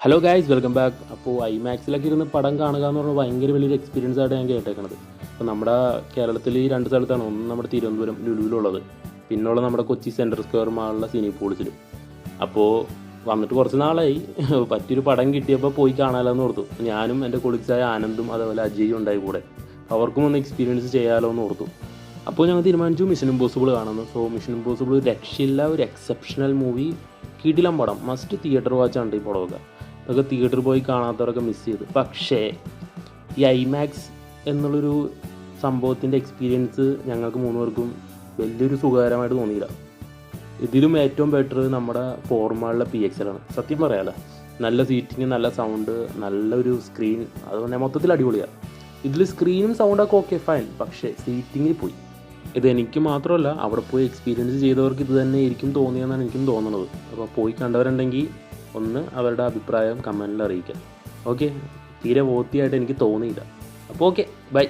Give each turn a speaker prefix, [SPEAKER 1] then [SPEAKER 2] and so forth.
[SPEAKER 1] Hello guys welcome back അപ്പോൾ ഐമാക്സിലൊക്കെ ഇരുന്ന് പടം കാണുക എന്ന് പറഞ്ഞാൽ ഭയങ്കര വലിയൊരു എക്സ്പീരിയൻസ് ആയിട്ട് ഞാൻ കേട്ടേക്കണത്. അപ്പോൾ നമ്മുടെ കേരളത്തിൽ ഈ രണ്ട് സ്ഥലത്താണ് ഒന്ന് നമ്മുടെ തിരുവനന്തപുരം ലുലുവിലുള്ളത്. പിന്നുള്ള നമ്മുടെ കൊച്ചി സെൻട്രൽ സ്ക്വയർ മാളിലെ സിനി പോളിസിലും അപ്പോൾ വന്നിട്ട് കുറച്ച് നാളായി. പറ്റിയൊരു പടം കിട്ടിയപ്പോൾ പോയി കാണാമല്ലോ ഓർത്തു. ഞാനും എന്റെ കൊളീഗ്സായ ആനന്ദും അതേപോലെ അജയും ഉണ്ടായി കൂടെ. അവർക്കും ഒന്ന് എക്സ്പീരിയൻസ് ചെയ്യാമല്ലോ എന്ന് ഓർത്തു. അപ്പോൾ ഞങ്ങൾ തീരുമാനിച്ചു മിഷൻ ഇമ്പോസിബിൾ കാണുന്നു. സോ മിഷൻ ഇമ്പോസിബിൾ രക്ഷയില്ല ഒരു എക്സെപ്ഷണൽ മൂവി കിടിലം പടം. മസ്റ്റ് തിയേറ്റർ വാച്ചാണ് ഈ പടമൊക്കെ. അതൊക്കെ തിയേറ്ററിൽ പോയി കാണാത്തവരൊക്കെ മിസ് ചെയ്തു. പക്ഷേ ഈ ഐമാക്സ് എന്നുള്ളൊരു സംഭവത്തിന്റെ എക്സ്പീരിയൻസ് ഞങ്ങൾക്ക് മൂന്നുപേർക്കും വലിയൊരു സുഖകരമായിട്ട് തോന്നിയില്ല. ഇതിലും ഏറ്റവും ബെറ്റർ നമ്മുടെ ഫോർമാളിലെ പി ആണ്. സത്യം പറയാലോ നല്ല സീറ്റിങ് നല്ല സൗണ്ട് നല്ലൊരു സ്ക്രീൻ അത് പറഞ്ഞാൽ മൊത്തത്തിൽ അടിപൊളിയാണ് ഇതിൽ സ്ക്രീനും സൗണ്ടൊക്കെ ഓക്കെ ഫൈൻ പക്ഷേ സീറ്റിങ്ങിൽ പോയി. ഇത് എനിക്ക് മാത്രമല്ല അവിടെ പോയി എക്സ്പീരിയൻസ് ചെയ്തവർക്ക് ഇത് തന്നെ ആയിരിക്കും തോന്നിയെന്നാണ് എനിക്കും തോന്നുന്നത്. അപ്പോൾ പോയി കണ്ടവരുണ്ടെങ്കിൽ ഒന്ന് അവരുടെ അഭിപ്രായം കമന്റിൽ അറിയിക്കാം ഓക്കെ? തീരെ വോത്തിയായിട്ട് എനിക്ക് തോന്നിയില്ല. അപ്പോൾ ഓക്കെ ബൈ.